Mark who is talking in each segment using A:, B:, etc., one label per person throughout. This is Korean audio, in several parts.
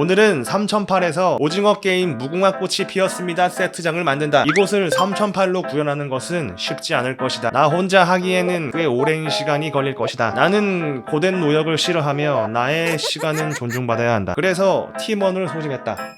A: 오늘은 3008에서 오징어 게임 무궁화 꽃이 피었습니다 세트장을 만든다. 이곳을 3008로 구현하는 것은 쉽지 않을 것이다. 나 혼자 하기에는 꽤 오랜 시간이 걸릴 것이다. 나는 고된 노력을 싫어하며 나의 시간은 존중받아야 한다. 그래서 팀원을 소집했다.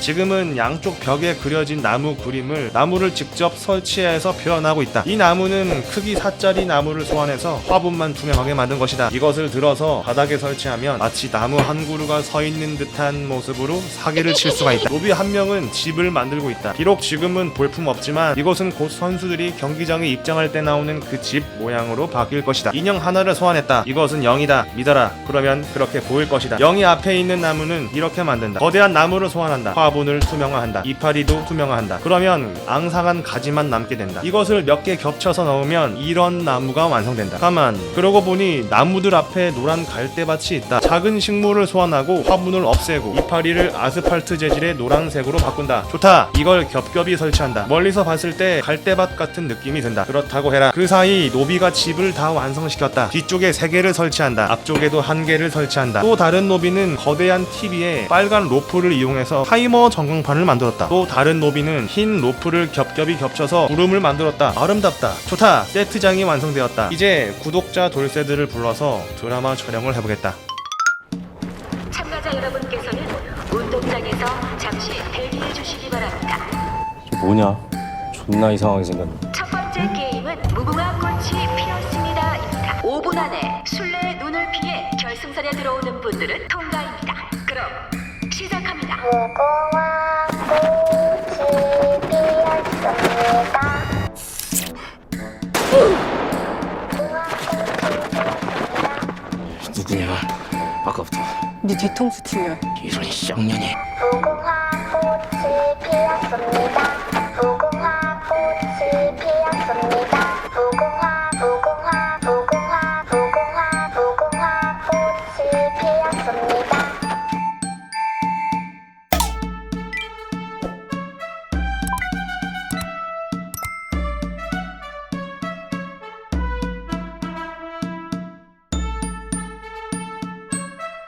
A: 지금은 양쪽 벽에 그려진 나무 그림을 나무를 직접 설치해서 표현하고 있다. 이 나무는 크기 4짜리 나무를 소환해서 화분만 투명하게 만든 것이다. 이것을 들어서 바닥에 설치하면 마치 나무 한 그루가 서 있는 듯한 모습으로 사기를 칠 수가 있다. 노비 한 명은 집을 만들고 있다. 비록 지금은 볼품 없지만 이것은 곧 선수들이 경기장에 입장할 때 나오는 그 집 모양으로 바뀔 것이다. 인형 하나를 소환했다. 이것은 0이다. 믿어라. 그러면 그렇게 보일 것이다. 0이 앞에 있는 나무는 이렇게 만든다. 거대한 나무를 소환한다. 화 분을 투명화한다. 이파리도 투명화한다. 그러면 앙상한 가지만 남게 된다. 이것을 몇 개 겹쳐서 넣으면 이런 나무가 완성된다. 가만. 그러고 보니 나무들 앞에 노란 갈대밭이 있다. 작은 식물을 소환하고 화분을 없애고 이파리를 아스팔트 재질의 노란색으로 바꾼다. 좋다. 이걸 겹겹이 설치한다. 멀리서 봤을 때 갈대밭 같은 느낌이 든다. 그렇다고 해라. 그 사이 노비가 집을 다 완성시켰다. 뒤쪽에 세 개를 설치한다. 앞쪽에도 한 개를 설치한다. 또 다른 노비는 거대한 TV에 빨간 로프를 이용해서 타이머 전광판을 만들었다. 또 다른 노비는 흰 로프를 겹겹이 겹쳐서 구름을 만들었다. 아름답다. 좋다. 세트장이 완성되었다. 이제 구독자 돌쇠들을 불러서 드라마 촬영을 해보겠다.
B: 참가자 여러분께서는 운동장에서 잠시 대기해 주시기 바랍니다.
C: 뭐냐? 존나 이상하게 생겼네.
B: 첫 번째 게임은 무궁화 꽃이 피었습니다입니다. 5분 안에 술래의 눈을 피해 결승선에 들어오는 분들은 통과입니다. 그럼 시작합니다.
D: 무궁화 꽃이 피었습니다.
E: 누구냐? 아까부터
F: 네 뒤통수 튀면
E: 이런 쌍년이
D: 무궁화.